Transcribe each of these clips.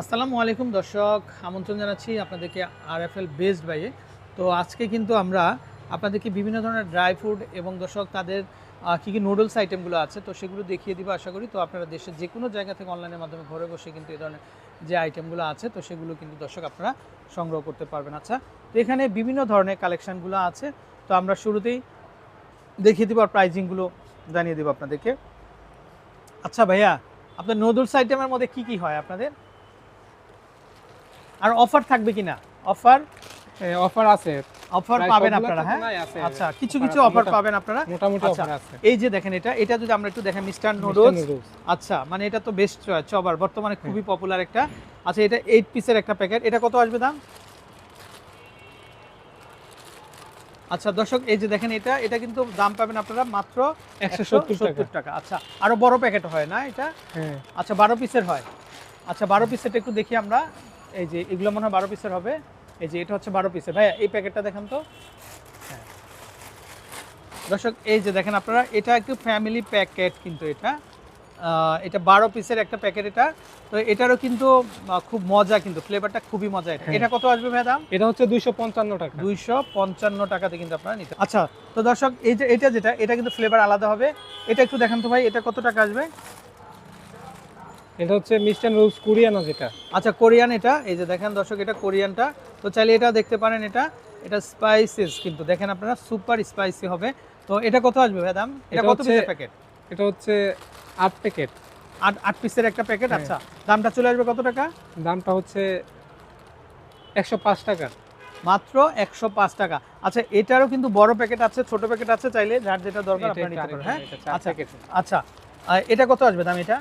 আসসালামু আলাইকুম দর্শক, আমন্ত্রণ জানাচ্ছি আপনাদেরকে আর এফ এল বেসড বাইয়ে তো আজকে কিন্তু আমরা আপনাদেরকে বিভিন্ন ধরনের ড্রাই ফ্রুট এবং দর্শক তাদের কী কী নুডলস আইটেমগুলো আছে, তো সেগুলো দেখিয়ে দিব আশা করি। তো আপনারা দেশের যে কোনো জায়গা থেকে অনলাইনের মাধ্যমে ঘরে বসে কিন্তু এই ধরনের যে আইটেমগুলো আছে, তো সেগুলো কিন্তু দর্শক আপনারা সংগ্রহ করতে পারবেন। আচ্ছা তো এখানে বিভিন্ন ধরনের কালেকশানগুলো আছে। তো আমরা শুরুতেই দেখিয়ে দিব আর প্রাইজিংগুলো জানিয়ে দেবো আপনাদেরকে। আচ্ছা ভাইয়া, আপনার নুডলস আইটেমের মধ্যে কি কি হয় আপনাদের? আর অফার থাকবে কিনা? অফার? অফার আছে। অফার পাবেন আপনারা হ্যাঁ? আচ্ছা কিছু কিছু অফার পাবেন আপনারা? মোটামুটি আচ্ছা, অফার আছে। এই যে দেখেন এটা এটা যদি আমরা একটু দেখেন মিস্টার নুডলস। আচ্ছা মানে এটা তো বেস্ট চবার বর্তমানে খুবই পপুলার একটা। আচ্ছা এটা এইট পিসের একটা প্যাকেট এটা কত আসবে দাম? আচ্ছা দর্শক এই যে দেখেন এটা এটা কিন্তু দাম পাবেন আপনারা মাত্র 170 টাকা। 170 টাকা। আচ্ছা আরও বড় প্যাকেট হয় না এটা? হ্যাঁ। আচ্ছা বারো পিসের হয়। আচ্ছা বারো পিসেরটা একটু দেখি আমরা। এই যে এগুলো মনে হয় বারো পিসের হবে। এই যে এটা হচ্ছে বারো পিসের ভাইয়া এই প্যাকেটটা দেখেন তো। হ্যাঁ। দর্শক এই যে দেখেন আপনারা এটা একটু ফ্যামিলি প্যাকেট কিন্তু এটা। এটা বারো পিসের একটা প্যাকেট এটা। তো এটারও কিন্তু খুব মজা কিন্তু ফ্লেভারটা খুবই মজা। এটা হ্যাঁ। এটা কত আসবে দাম? এটা হচ্ছে দুইশো পঞ্চান্ন টাকা। দুইশো পঞ্চান্ন টাকাতে কিন্তু আপনারা নিতে আচ্ছা তো দর্শক এই যে এটা যেটা এটা কিন্তু ফ্লেভার আলাদা হবে। এটা একটু দেখান তো ভাই এটা কত টাকা আসবে? এটা হচ্ছে মিস্টার নুডলস কোরিয়ানা যেটা আচ্ছা কোরিয়ান এটা। এই যে দেখেন দর্শক এটা কোরিয়ানটা। তো চাইলে এটা দেখতে পারেন এটা। এটা স্পাইসেস কিন্তু। দেখেন আপনারা সুপার স্পাইসি হবে। তো এটা কত আসবে দাম? এটা কত পিসের প্যাকেট এটা হচ্ছে আট প্যাকেট আট আট পিসের একটা প্যাকেট। আচ্ছা দামটা চলে আসবে কত টাকা? দামটা হচ্ছে একশো পাঁচ টাকা। মাত্র একশো পাঁচ টাকা। আচ্ছা এটারও কিন্তু বড় প্যাকেট আছে ছোট প্যাকেট আছে। চাইলে যার যেটা দরকার এটা নিতে পারেন হ্যাঁ? আচ্ছা আচ্ছা। এটা কত আসবে দাম এটা?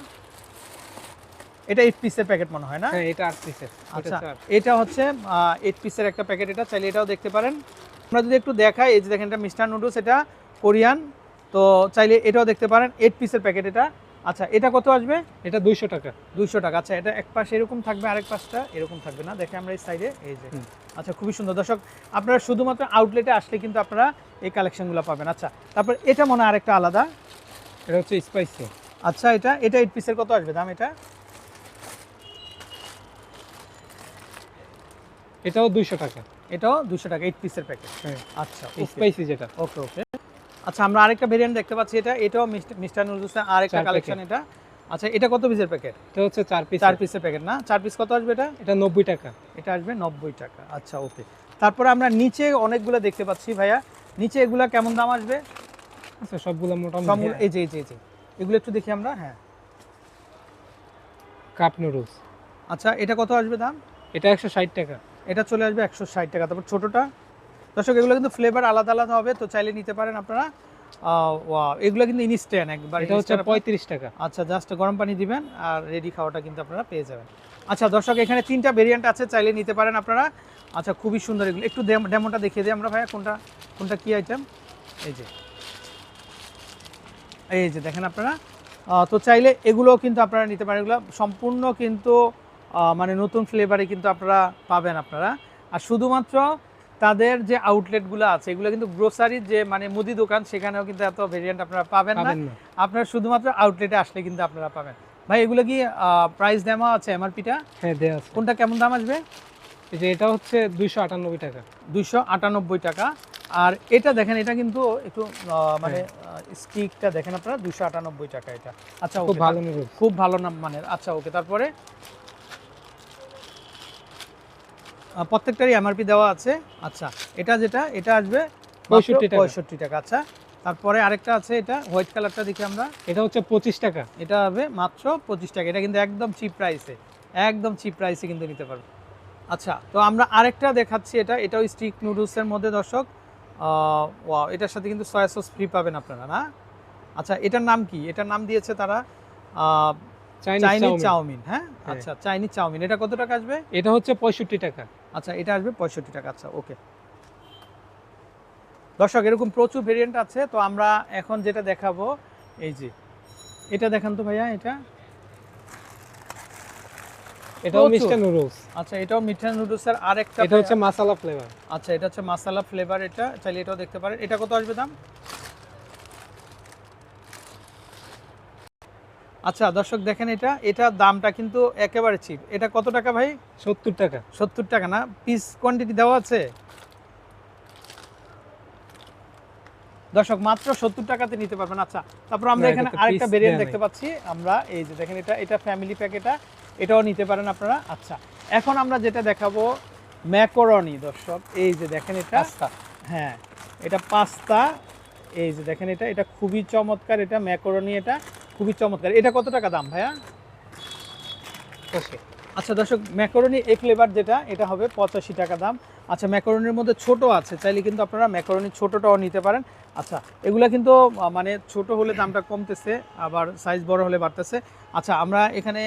এটা এইট পিসের প্যাকেট মনে হয় না? হ্যাঁ এটা আট পিসের আচ্ছা এটা হচ্ছে এইট পিসের একটা প্যাকেট এটা চাইলে এটাও দেখতে পারেন। আমরা যদি একটু দেখাই এই যে দেখেন এটা মিস্টার নুডলস এটা কোরিয়ান তো চাইলে এটাও দেখতে পারেন এইট পিসের প্যাকেট এটা। আচ্ছা এটা কত আসবে? এটা দুইশো টাকা। দুইশো টাকা। আচ্ছা এটা এক পাশে এরকম থাকবে আরেক পাশটা এরকম থাকবে না। দেখে আমরা এই সাইডে এই যে। আচ্ছা খুবই সুন্দর। দর্শক আপনারা শুধুমাত্র আউটলেটে আসলে কিন্তু আপনারা এই কালেকশনগুলো পাবেন। আচ্ছা তারপর এটা মনে হয় আরেকটা আলাদা। এটা হচ্ছে স্পাইসি আচ্ছা এটা এটা এইট পিসের কত আসবে? দাম এটা? এটাও দুইশো টাকা। এটাও দুশো টাকা এইট পিসের প্যাকেট হ্যাঁ। আচ্ছা স্পাইসি যেটা। ওকে ওকে আচ্ছা আমরা আরেকটা ভেরিয়েন্ট দেখতে পাচ্ছি এটা। এটাও মিস্টার নুডলসের আরেকটা কালেকশন এটা। আচ্ছা এটা কত পিসের প্যাকেট এটা হচ্ছে চার পিস চার পিসের প্যাকেট না? চার পিস কত আসবে এটা? এটা নব্বই টাকা। এটা আসবে নব্বই টাকা। আচ্ছা ওকে তারপরে আমরা নিচে অনেকগুলো দেখতে পাচ্ছি ভাইয়া। নিচে এগুলা কেমন দাম আসবে? আচ্ছা সবগুলো মোটামুটি সবগুলো এই যে এই যে এই যে। এগুলো একটু দেখি আমরা হ্যাঁ। Cup noodles. আচ্ছা এটা কত আসবে দাম? এটা একশো ষাট টাকা। এটা চলে আসবে একশো ষাট টাকা। তারপর ছোটোটা। দর্শক এগুলো কিন্তু ফ্লেভার আলাদা আলাদা হবে তো চাইলে নিতে পারেন আপনারা। এগুলো কিন্তু ইনস্ট্যান্ট একবার এটা হচ্ছে পঁয়ত্রিশ টাকা। আচ্ছা জাস্ট গরম পানি দিবেন আর রেডি খাওয়াটা কিন্তু আপনারা পেয়ে যাবেন। আচ্ছা দর্শক এখানে তিনটা ভেরিয়েন্ট আছে চাইলে নিতে পারেন আপনারা। আচ্ছা খুবই সুন্দর এগুলো। একটু ডেম- ডেমোটা দেখিয়ে দিই আমরা ভাইয়া কোনটা কোনটা কী আইটেম এই যে। এই যে দেখেন আপনারা। তো চাইলে এগুলো কিন্তু আপনারা নিতে পারেন। এগুলো সম্পূর্ণ কিন্তু মানে নতুন ফ্লেভারে কিন্তু আপনারা পাবেন আপনারা। আর শুধুমাত্র তাদের যে আউটলেটগুলো আছে এগুলো কিন্তু গ্রোসারির যে মানে মুদি দোকান সেখানেও কিন্তু এত ভেরিয়েন্ট আপনারা পাবেন না। আপনারা শুধুমাত্র আউটলেটে আসলে কিন্তু আপনারা পাবেন। ভাই এগুলো কি প্রাইস দেওয়া আছে এমআরপিটা হ্যাঁ দেওয়া আছে। কোনটা কেমন দাম আসবে? এই যে এটা হচ্ছে দুইশো আটানব্বই টাকা। দুইশো আটানব্বই টাকা। আর এটা দেখেন এটা কিন্তু একটু মানে স্টিকটা দেখেন আপনারা দুইশো আটানব্বই টাকা এটা। আচ্ছা খুব ভালো খুব ভালো নাম মানের। আচ্ছা ওকে তারপরে প্রত্যেকটারই এমআরপি দেওয়া আছে। আচ্ছা এটা যেটা এটা আসবে 65 টাকা। পঁয়ষট্টি টাকা। আচ্ছা তারপরে আরেকটা আছে এটা হোয়াইট কালারটা দেখি আমরা। এটা হচ্ছে পঁচিশ টাকা। এটা হবে মাত্র পঁচিশ টাকা। এটা কিন্তু একদম চিপ প্রাইসে একদম চিপ প্রাইসে কিন্তু নিতে পারবে। আচ্ছা তো আমরা আরেকটা দেখাচ্ছি এটা। এটাও স্টিক নুডলসের মধ্যে দর্শক। ওয়াও এটার সাথে কিন্তু সয়া সস ফ্রি পাবেন আপনারা না? আচ্ছা এটার নাম কি? এটার নাম দিয়েছে তারা চাইনিজ চাউমিন। হ্যাঁ? হ্যাঁ। আচ্ছা চাইনিজ চাউমিন। এটা কত টাকা আসবে? এটা হচ্ছে পঁয়ষট্টি টাকা। আচ্ছা এটা আসবে পঁয়ষট্টি টাকা। আচ্ছা ওকে দর্শক এরকম প্রচুর ভেরিয়েন্ট আছে তো আমরা এখন যেটা দেখাবো এই যে এটা দেখান তো ভাইয়া এটা। এটাও নুডলস আচ্ছা এটাও আরেকটা এটা হচ্ছে মাসালা ফ্লেভার আচ্ছা এটা হচ্ছে মাসালা ফ্লেভার এটা। চাইলে এটাও দেখতে পারেন। এটা কত আসবে দাম? আচ্ছা দর্শক দেখেন এটা এটা দামটা কিন্তু একেবারে চিপ এটা কত টাকা ভাই? সত্তর টাকা। সত্তর টাকা না? পিস কোয়ান্টিটি দেওয়া আছে? দর্শক মাত্র সত্তর টাকাতে নিতে পারবেন। আচ্ছা তারপর আমরা এখানে আরেকটা ভেরিয়েন্ট দেখতে পাচ্ছি। আমরা এই যে দেখেন এটা এটা ফ্যামিলি প্যাক এটা এটাও নিতে পারেন আপনারা। আচ্ছা এখন আমরা যেটা দেখাবো ম্যাকরনি দর্শক। এই যে দেখেন এটা। হ্যাঁ এটা পাস্তা। এই যে দেখেন এটা এটা খুবই চমৎকার এটা ম্যাকরনি এটা। খুবই চমৎকার। এটা কত টাকা দাম ভাইয়া? ওকে আচ্ছা দর্শক ম্যাকরনি এই ফ্লেভার যেটা এটা হবে পঁচাশি টাকা দাম। আচ্ছা ম্যাকরনির মধ্যে ছোট আছে চাইলে কিন্তু আপনারা ম্যাকরনি ছোটটাও নিতে পারেন। আচ্ছা এগুলা কিন্তু মানে ছোট হলে দামটা কমতেছে আবার সাইজ বড় হলে বাড়তেছে। আচ্ছা আমরা এখানে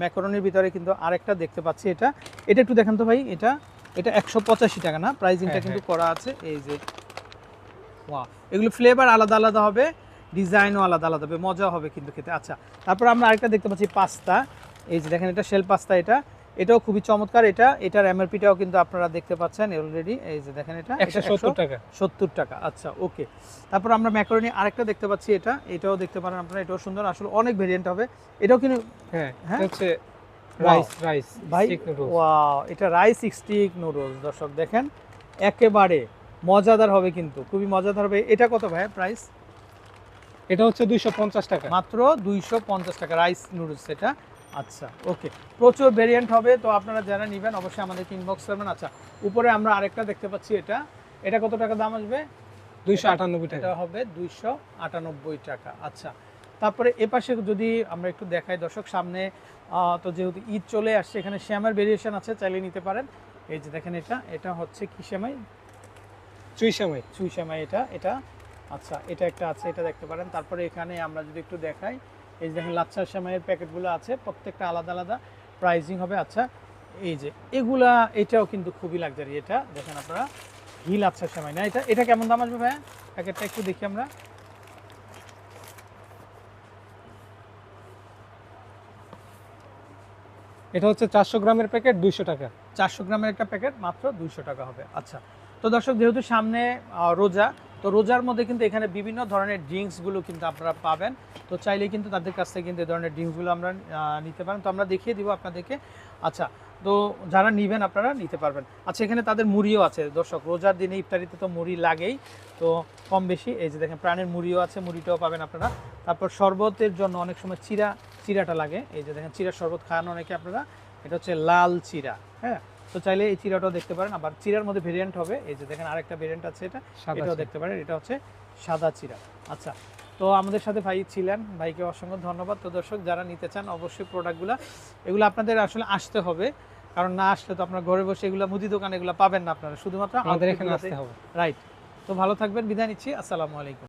ম্যাকরনির ভিতরে কিন্তু আরেকটা দেখতে পাচ্ছি এটা। এটা একটু দেখেন তো ভাই এটা? এটা একশো পঁচাশি টাকা না? প্রাইজিংটা হ্যাঁ, কিন্তু করা আছে এই যে। ওয়া এগুলো ফ্লেভার আলাদা আলাদা হবে। ডিজাইনও আলাদা আলাদা হবে মজা হবে কিন্তু খেতে। আচ্ছা তারপর আমরা আরেকটা দেখতে পাচ্ছি পাস্তা। এই যে দেখেন এটা শেল পাস্তা এটা। এটাও খুবই চমৎকার এটা। এটার এমআরপিটাও কিন্তু আপনারা দেখতে পাচ্ছেন অলরেডি এই যে দেখেন এটা একশো সত্তর টাকা। সত্তর টাকা আচ্ছা ওকে তারপর আমরা ম্যাকারনি আরেকটা দেখতে পাচ্ছি এটা। এটাও দেখতে পারেন আপনারা এটাও সুন্দর। আসলে অনেক ভেরিয়েন্ট হবে। এটাও কিন্তু হ্যাঁ হ্যাঁ? হচ্ছে রাইস রাইস ভাই ওয়াও এটা রাইস স্টিক নুডলস দর্শক দেখেন। একেবারে মজাদার হবে কিন্তু খুবই মজাদার হবে। এটা কত ভাই প্রাইস এটা হচ্ছে দুইশো পঞ্চাশ টাকা। মাত্র দুইশো পঞ্চাশ টাকা রাইস নুডলস এটা আচ্ছা ওকে। প্রচুর ভেরিয়েন্ট হবে তো আপনারা যারা নেবেন অবশ্যই আমাদেরকে ইনবক্স করবেন। আচ্ছা উপরে আমরা আরেকটা দেখতে পাচ্ছি এটা। এটা কত টাকা দাম আসবে? দুইশো আটানব্বই টাকা। এটা হবে দুইশো আটানব্বই টাকা। আচ্ছা তারপরে এপাশে যদি আমরা একটু দেখাই দর্শক সামনে তো যেহেতু ঈদ চলে আসছে এখানে শ্যামের ভেরিয়েশন আছে চাইলে নিতে পারেন। এই যে দেখেন এটা এটা হচ্ছে কি শ্যামাই? চুই সামাই চুই শ্যামাই এটা এটা। আচ্ছা এটা একটা আছে, এটা দেখতে পারেন। তারপরে এখানে আমরা যদি একটু দেখাই, এই যে দেখেন, লাচ্ছা প্যাকেটগুলো আছে, প্রত্যেকটা আলাদা আলাদা প্রাইজিং হবে। আচ্ছা এই যে, এগুলা, এটাও কিন্তু খুবই লাগজারি এটা। দেখেন আপনারা, ঘি লাচ্ছা শ্যামাই না এটা এটা কেমন দাম আসবে ভাইয়া? প্যাকেটটা একটু দেখি আমরা। এটা হচ্ছে চারশো গ্রামের প্যাকেট, দুইশো টাকা। চারশো গ্রামের একটা প্যাকেট, মাত্র দুইশো টাকা হবে। আচ্ছা তো দর্শক, যেহেতু সামনে রোজা তো রোজার মধ্যে কিন্তু এখানে বিভিন্ন ধরনের ড্রিঙ্কসগুলো কিন্তু আপনারা পাবেন। তো চাইলে কিন্তু তাদের কাছ থেকে কিন্তু এই ধরনের ড্রিঙ্কসগুলো আমরা নিতে পারেন। তো আমরা দেখিয়ে দিব আপনাদেরকে। আচ্ছা তো যারা নেবেন আপনারা নিতে পারবেন। আচ্ছা এখানে তাদের মুড়িও আছে। দর্শক, রোজার দিনে ইফতারিতে তো মুড়ি লাগেই। তো কম বেশি, এই যে দেখেন, প্রাণের মুড়িও আছে, মুড়িটাও পাবেন আপনারা। তারপর শরবতের জন্য অনেক সময় চিরা, চিরাটা লাগে। এই যে দেখেন, চিরা শরবত খাওয়ানো অনেকে আপনারা। এটা হচ্ছে লাল চিরা হ্যাঁ? তো চাইলে এই চিরাটাও দেখতে পারেন। আবার চিরার মধ্যে ভেরিয়েন্ট হবে। এই যে দেখেন আরেকটা ভেরিয়েন্ট আছে এটা। এটাও দেখতে পারেন। এটা হচ্ছে সাদা চিরা। আচ্ছা তো আমাদের সাথে ভাই ছিলেন। ভাইকে অসংখ্য ধন্যবাদ। তো দর্শক যারা নিতে চান অবশ্যই প্রোডাক্টগুলো এগুলো আপনাদের আসলে আসতে হবে। কারণ না আসলে তো আপনার ঘরে বসে এগুলো মুদি দোকানে এগুলো পাবেন না আপনারা। শুধুমাত্র আমাদের এখানে আসতে হবে। রাইট তো ভালো থাকবেন। বিদায় নিচ্ছি। আসসালামু আলাইকুম।